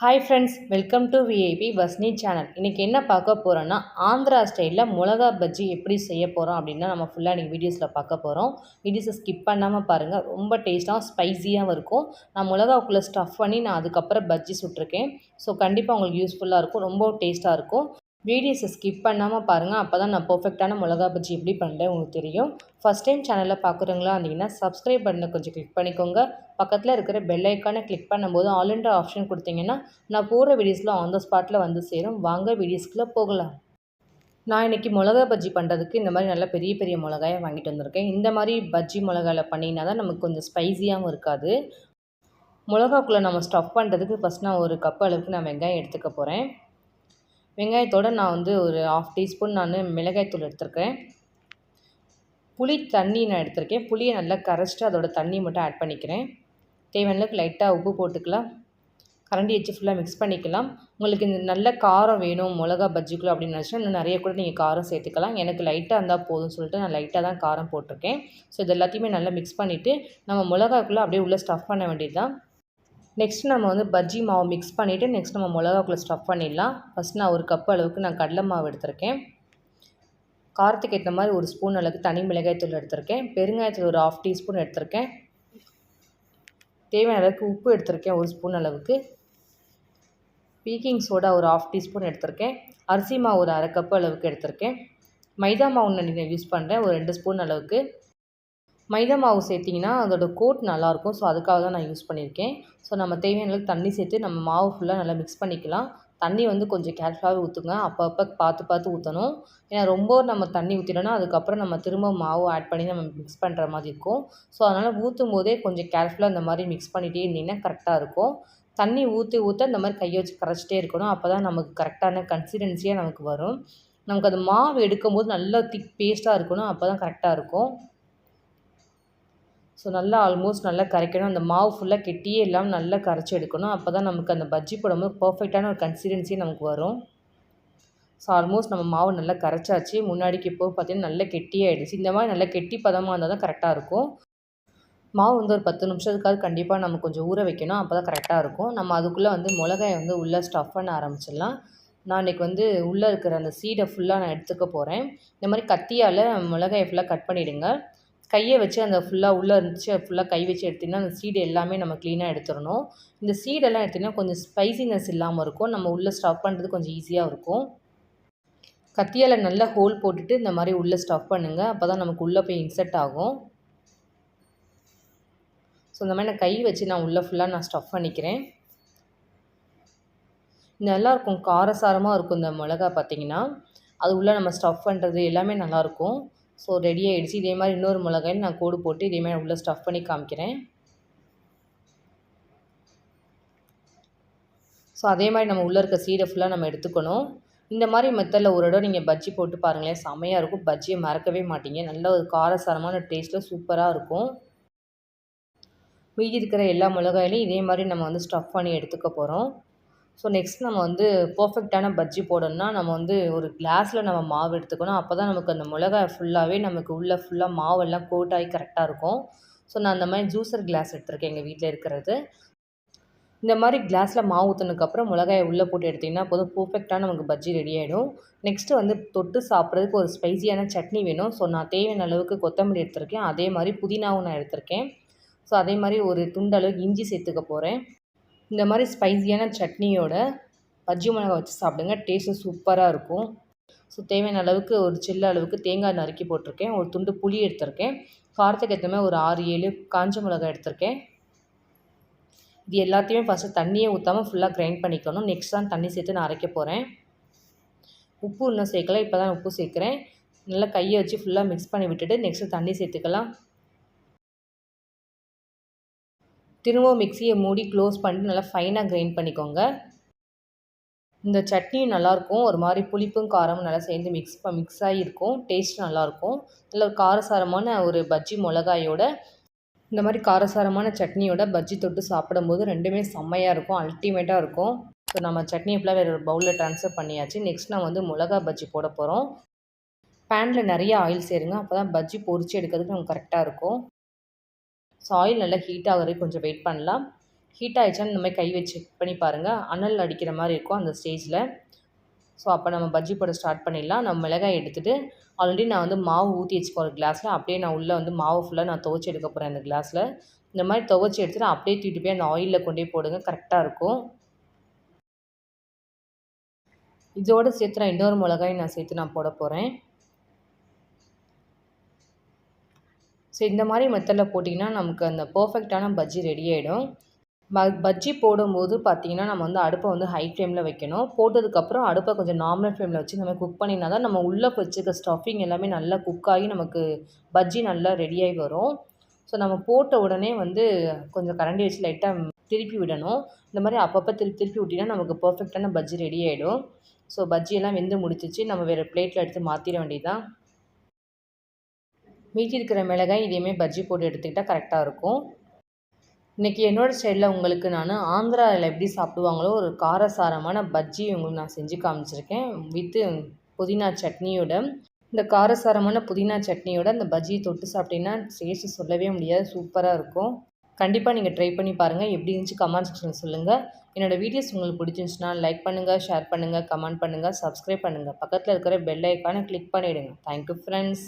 Hi friends welcome to VIP Vasni channel இன்றைக்கி என்ன பார்க்க போகிறோன்னா ஆந்திரா ஸ்டைலில் மிளகா பஜ்ஜி எப்படி செய்ய போகிறோம் அப்படின்னா நம்ம ஃபுல்லாக இன்றைக்கி வீடியோஸில் பார்க்க போகிறோம் வீடியோஸை ஸ்கிப் பண்ணாமல் பாருங்கள் ரொம்ப டேஸ்ட்டாக ஸ்பைஸியாகவும் இருக்கும். நான் மிளகாக்குள்ளே ஸ்டஃப் பண்ணி நான் அதுக்கப்புறம் பஜ்ஜி சுட்டிருக்கேன். ஸோ கண்டிப்பாக உங்களுக்கு யூஸ்ஃபுல்லாக இருக்கும் ரொம்ப டேஸ்ட்டாக இருக்கும். வீடியோஸை ஸ்கிப் பண்ணாமல் பாருங்கள் அப்போ தான் நான் பர்ஃபெக்டான மிளகா பஜ்ஜி எப்படி பண்ணுறேன் உங்களுக்கு தெரியும். ஃபஸ்ட் டைம் சேனலில் பார்க்குறவங்களா இருந்தீங்கன்னா சப்ஸ்கிரைப் பண்ண கொஞ்சம் கிளிக் பண்ணிக்கோங்க. பக்கத்தில் இருக்கிற பெல் ஐக்கானை கிளிக் பண்ணும்போது ஆல் இண்டர் ஆப்ஷன் கொடுத்தீங்கன்னா நான் போகிற வீடியோஸில் ஆன் த ஸ்பாட்டில் வந்து சேரும். வாங்க வீடியோஸ்க்குள்ளே போகலாம். நான் இன்றைக்கி மிளகா பஜ்ஜி பண்ணுறதுக்கு இந்த மாதிரி நல்ல பெரிய பெரிய மிளகாயை வாங்கிட்டு வந்திருக்கேன். இந்த மாதிரி பஜ்ஜி மிளகாயில் பண்ணிங்கன்னா தான் நமக்கு கொஞ்சம் ஸ்பைஸியாகவும் இருக்காது. மிளகாக்குள்ளே நம்ம ஸ்டஃப் பண்ணுறதுக்கு ஃபஸ்ட் நான் ஒரு கப் அளவுக்கு நான் வெங்காயம் எடுத்துக்க போகிறேன் வெங்காயத்தோடு நான் வந்து ஒரு ஆஃப் டீஸ்பூன் நான் மிளகாய்த்தூள் எடுத்திருக்கேன். புளி தண்ணி நான் எடுத்திருக்கேன். புளியை நல்லா கரைச்சிட்டு அதோட தண்ணி மட்டும் ஆட் பண்ணிக்கிறேன். தேவையான அளவுக்கு லைட்டாக உப்பு போட்டுக்கலாம். கரண்டி வச்சு ஃபுல்லாக மிக்ஸ் பண்ணிக்கலாம். உங்களுக்கு இந்த நல்ல காரம் வேணும் மிளகா பஜ்ஜிக்குள்ள அப்படின்னு நினச்சினா இன்னும் நிறைய கூட நீங்கள் காரம் சேர்த்துக்கலாம். எனக்கு லைட்டாக இருந்தால் போதும்னு சொல்லிட்டு நான் லைட்டாக தான் காரம் போட்டிருக்கேன். ஸோ இது எல்லாத்தையுமே நல்லா மிக்ஸ் பண்ணிவிட்டு நம்ம மிளகாக்குள்ளே அப்படியே உள்ளே ஸ்டஃப் பண்ண வேண்டியது தான் நெக்ஸ்ட் நம்ம வந்து பஜ்ஜி மாவு மிக்ஸ் பண்ணிவிட்டு நெக்ஸ்ட் நம்ம மிளகாக்குள்ளே ஸ்டஃப் பண்ணிடலாம். ஃபஸ்ட் நான் ஒரு கப் அளவுக்கு நான் கடலை மாவு எடுத்திருக்கேன். காரத்துக்கு ஏற்ற மாதிரி ஒரு ஸ்பூன் அளவுக்கு தனி மிளகாய்த்தூள் எடுத்திருக்கேன். பெருங்காயத்தூள் ஒரு ஆஃப் டீஸ்பூன் எடுத்திருக்கேன். தேவையான அளவுக்கு உப்பு எடுத்திருக்கேன் ஒரு ஸ்பூன் அளவுக்கு. பீக்கிங் சோடா ஒரு ஆஃப் டீஸ்பூன் எடுத்திருக்கேன். அரிசி மாவு ஒரு அரை கப்பு அளவுக்கு எடுத்திருக்கேன். மைதா மாவு நான் யூஸ் பண்ணுறேன் ஒரு ரெண்டு ஸ்பூன் அளவுக்கு. மைதா மாவு சேர்த்திங்கன்னா அதோடய கோட் நல்லாயிருக்கும். ஸோ அதுக்காக தான் நான் யூஸ் பண்ணியிருக்கேன். ஸோ நம்ம தேவையான அளவுக்கு தண்ணி சேர்த்து நம்ம மாவு ஃபுல்லாக நல்லா மிக்ஸ் பண்ணிக்கலாம். தண்ணி வந்து கொஞ்சம் கேர்ஃபுல்லாகவே ஊற்றுங்க அப்பப்போ பார்த்து பார்த்து ஊற்றணும் ஏன்னா ரொம்ப நம்ம தண்ணி ஊற்றிட்டோன்னா அதுக்கப்புறம் நம்ம திரும்ப மாவு ஆட் பண்ணி நம்ம மிக்ஸ் பண்ணுற மாதிரி இருக்கும். ஸோ அதனால் ஊற்றும் போதே கொஞ்சம் கேர்ஃபுல்லாக இந்த மாதிரி மிக்ஸ் பண்ணிகிட்டே இருந்தீங்கன்னா கரெக்டாக இருக்கும். தண்ணி ஊற்றி ஊற்ற இந்த மாதிரி கையை வச்சு கரைச்சிட்டே இருக்கணும். அப்போ தான் நமக்கு கரெக்டான கன்சிஸ்டன்சியாக நமக்கு வரும். நமக்கு அது மாவு எடுக்கும்போது நல்லா திக் பேஸ்ட்டாக இருக்கணும். அப்போ தான் கரெக்டாக இருக்கும். ஸோ நல்லா ஆல்மோஸ்ட் நல்லா கரைக்கணும். அந்த மாவு ஃபுல்லாக கெட்டியே இல்லாமல் நல்லா கரைச்சி எடுக்கணும். அப்போ தான் நமக்கு அந்த பஜ்ஜி போடும்போது பர்ஃபெக்டான ஒரு கன்சிஸ்டன்சி நமக்கு வரும். ஸோ ஆல்மோஸ்ட் நம்ம மாவு நல்லா கரைச்சாச்சு. முன்னாடிக்கு இப்போ பார்த்திங்கன்னா நல்லா கெட்டியாகிடுச்சு இந்த மாதிரி நல்லா கெட்டி பதமாக இருந்தால் தான் கரெக்டாக இருக்கும். மாவு வந்து ஒரு பத்து நிமிஷத்துக்காவது கண்டிப்பாக நம்ம கொஞ்சம் ஊற வைக்கணும். அப்போ தான் கரெக்டாக இருக்கும். நம்ம அதுக்குள்ளே வந்து மிளகாயை வந்து உள்ளே ஸ்டஃப் பண்ண ஆரம்பிச்சிடலாம். நான் இன்றைக்கி வந்து உள்ளே இருக்கிற அந்த சீடை ஃபுல்லாக நான் எடுத்துக்க போகிறேன் இந்த மாதிரி கத்தியால் மிளகாயை ஃபுல்லாக கட் பண்ணிவிடுங்க கையை வச்சு அந்த ஃபுல்லாக உள்ளே இருந்துச்சு ஃபுல்லாக கை வச்சு எடுத்திங்கன்னா அந்த சீடு எல்லாமே நம்ம க்ளீனாக எடுத்துடணும். இந்த சீடெல்லாம் எடுத்திங்கன்னா கொஞ்சம் ஸ்பைசினஸ் இல்லாமல் இருக்கும். நம்ம உள்ளே ஸ்டஃப் பண்ணுறது கொஞ்சம் ஈஸியாக இருக்கும். கத்தியால் நல்லா ஹோல் போட்டுட்டு இந்த மாதிரி உள்ளே ஸ்டஃப் பண்ணுங்கள் அப்போ தான் நமக்கு உள்ளே போய் இன்செர்ட் ஆகும். ஸோ இந்த மாதிரி நான் கை வச்சு நான் உள்ளே ஃபுல்லாக நான் ஸ்டஃப் பண்ணிக்கிறேன். நல்லாயிருக்கும். காரசாரமாக இருக்கும் இந்த மிளகா பார்த்திங்கன்னா. அது உள்ளே நம்ம ஸ்டஃப் பண்ணுறது எல்லாமே நல்லாயிருக்கும். ஸோ ரெடி ஆகிடுச்சு இதே மாதிரி இன்னொரு மிளகாயில் நான் கோடு போட்டு இதே மாதிரி உள்ளே ஸ்டஃப் பண்ணி காமிக்கிறேன். ஸோ அதே மாதிரி நம்ம உள்ளே இருக்க சீடை ஃபுல்லாக நம்ம எடுத்துக்கணும். இந்த மாதிரி மெத்தடில் ஒரு இடம் நீங்கள் பஜ்ஜி போட்டு பாருங்களேன். செமையாக இருக்கும். பஜ்ஜியை மறக்கவே மாட்டீங்க. நல்ல ஒரு காரசாரமான டேஸ்ட்டில் சூப்பராக இருக்கும். மீதி இருக்கிற எல்லா மிளகாயிலையும் இதே மாதிரி நம்ம வந்து ஸ்டஃப் பண்ணி எடுத்துக்க போகிறோம் ஸோ நெக்ஸ்ட் நம்ம வந்து பர்ஃபெக்டான பஜ்ஜி போடணும்னா நம்ம வந்து ஒரு கிளாஸில் நம்ம மாவு எடுத்துக்கணும். அப்போ தான் நமக்கு அந்த மிளகாய் ஃபுல்லாகவே நமக்கு உள்ளே ஃபுல்லாக மாவெல்லாம் கோட் ஆகி கரெக்டாக இருக்கும். ஸோ நான் அந்த மாதிரி ஜூஸர் கிளாஸ் எடுத்திருக்கேன் எங்கள் வீட்டில் இருக்கிறது. இந்த மாதிரி கிளாஸில் மாவு ஊற்றினதுக்கப்புறம் மிளகாயை உள்ளே போட்டு எடுத்திங்கன்னா போதும். பர்ஃபெக்டாக நமக்கு பஜ்ஜி ரெடி ஆகிடும் நெக்ஸ்ட்டு வந்து தொட்டு சாப்பிட்றதுக்கு ஒரு ஸ்பைசியான சட்னி வேணும். ஸோ நான் தேவையான அளவுக்கு கொத்தமல்லி எடுத்திருக்கேன். அதே மாதிரி புதினாவும் நான் எடுத்திருக்கேன். ஸோ அதே மாதிரி ஒரு துண்டளவுக்கு இஞ்சி சேர்த்துக்க போகிறேன் இந்த மாதிரி ஸ்பைஸியான சட்னியோட பஜ்ஜி மிளகா வச்சு சாப்பிடுங்க. டேஸ்ட்டு சூப்பராக இருக்கும். ஸோ தேவையான அளவுக்கு ஒரு சில்ல அளவுக்கு தேங்காய் நறுக்கி போட்டிருக்கேன். ஒரு துண்டு புளி எடுத்திருக்கேன். காரத்துக்கு ஏற்ற மாதிரி ஒரு ஆறு ஏழு காஞ்ச மிளகாய் எடுத்திருக்கேன். இது எல்லாத்தையுமே ஃபஸ்ட்டு தண்ணியை ஊற்றாமல் ஃபுல்லாக கிரைண்ட் பண்ணிக்கணும். நெக்ஸ்ட் தான் தண்ணி சேர்த்து நான் அரைக்க போகிறேன் உப்பு இன்னும் சேர்க்கல. இப்போ தான் உப்பு சேர்க்குறேன். நல்லா கையை வச்சு ஃபுல்லாக மிக்ஸ் பண்ணி விட்டுட்டு நெக்ஸ்ட்டு தண்ணி சேர்த்துக்கலாம். திரும்பவும் மிக்சியை மூடி க்ளோஸ் பண்ணிட்டு நல்லா ஃபைனாக கிரைண்ட் பண்ணிக்கோங்க. இந்த சட்னியும் நல்லாயிருக்கும் ஒரு மாதிரி புளிப்பும் காரமும் நல்லா சேர்ந்து மிக்ஸ் மிக்ஸ் ஆகியிருக்கும் டேஸ்ட் நல்லாயிருக்கும் நல்ல ஒரு காரசாரமான ஒரு பஜ்ஜி மிளகாயோட இந்த மாதிரி காரசாரமான சட்னியோட பஜ்ஜி தொட்டு சாப்பிடும்போது ரெண்டுமே செம்மையாக இருக்கும். அல்டிமேட்டாக இருக்கும். ஸோ நம்ம சட்னி ஃபுல்லாக வேறு ஒரு பவுலில் ட்ரான்ஸ்ஃபர் பண்ணியாச்சு. நெக்ஸ்ட் நான் வந்து மிளகா பஜ்ஜி போட போகிறோம் பேனில் நிறைய ஆயில் சேருங்க. அப்போ தான் பஜ்ஜி பொறிச்சு எடுக்கிறதுக்கு நமக்கு கரெக்டாக இருக்கும். ஸோ ஆயில் நல்லா ஹீட் ஆகிற கொஞ்சம் வெயிட் பண்ணலாம். ஹீட் ஆகிடுச்சான்னு இந்த மாதிரி கை வச்சு செக் பண்ணி பாருங்கள் அனல் அடிக்கிற மாதிரி இருக்கும் அந்த ஸ்டேஜில் ஸோ அப்போ நம்ம பஜ்ஜி போட ஸ்டார்ட் பண்ணிடலாம். நம்ம மிளகாய் எடுத்துகிட்டு ஆல்ரெடி நான் வந்து மாவு ஊற்றி வச்சுக்கோ ஒரு கிளாஸில் அப்படியே நான் உள்ளே வந்து மாவு ஃபுல்லாக நான் துவச்சி எடுக்க போகிறேன் அந்த கிளாஸில் இந்த மாதிரி துவச்சி எடுத்துகிட்டு அப்படியே தூக்கிட்டு போய் அந்த ஆயிலில் கொண்டு போய் போடுங்க கரெக்டாக இருக்கும். இதோடு சேர்த்து நான் இன்னொரு மிளகாய் நான் சேர்த்து நான் போட போகிறேன் ஸோ இந்த மாதிரி மெத்தடில் போட்டிங்கன்னா நமக்கு அந்த பர்ஃபெக்டான பஜ்ஜி ரெடி ஆகிடும் ப பஜ்ஜி போடும்போது பார்த்திங்கன்னா நம்ம வந்து அடுப்பை வந்து ஹை ஃப்ளேமில் வைக்கணும். போட்டதுக்கப்புறம் அடுப்பை கொஞ்சம் நார்மல் ஃப்ளேமில் வச்சு நம்ம குக் பண்ணினா தான் நம்ம உள்ளே வச்சுருக்க ஸ்டஃபிங் எல்லாமே நல்லா குக் ஆகி நமக்கு பஜ்ஜி நல்லா ரெடியாகி வரும். ஸோ நம்ம போட்ட உடனே வந்து கொஞ்சம் கரண்டி வச்சு லைட்டாக திருப்பி விடணும். இந்த மாதிரி அப்பப்போ திருப்பி திருப்பி விட்டிங்கன்னா நமக்கு பர்ஃபெக்டான பஜ்ஜி ரெடி ஆகிடும் ஸோ பஜ்ஜியெல்லாம் வெந்து முடிச்சிச்சு நம்ம வேறு பிளேட்டில் எடுத்து மாற்றிட வேண்டியதான் மீதி இருக்கிற மிளகாய் இதையுமே பஜ்ஜி போட்டு எடுத்துக்கிட்டால் கரெக்டாக இருக்கும். இன்றைக்கி என்னோடய ஸ்டைலில் உங்களுக்கு நான் ஆந்திராவில் எப்படி சாப்பிடுவாங்களோ ஒரு காரசாரமான பஜ்ஜி உங்களுக்கு நான் செஞ்சு காமிச்சிருக்கேன். வித்து புதினா சட்னியோட இந்த காரசாரமான புதினா சட்னியோட அந்த பஜ்ஜியை தொட்டு சாப்பிட்டீங்கன்னா டேஸ்ட்டு சொல்லவே முடியாது சூப்பராக இருக்கும். கண்டிப்பாக நீங்கள் ட்ரை பண்ணி பாருங்கள் எப்படி இருந்துச்சு கமெண்ட் செக்ஷனில் சொல்லுங்கள் என்னோடய வீடியோஸ் உங்களுக்கு பிடிச்சிருந்துச்சுன்னா லைக் பண்ணுங்கள் ஷேர் பண்ணுங்கள் கமெண்ட் பண்ணுங்கள் சப்ஸ்கிரைப் பண்ணுங்கள் பக்கத்தில் இருக்கிற பெல் ஐக்கானை கிளிக் பண்ணிவிடுங்க தேங்க்யூ ஃப்ரெண்ட்ஸ்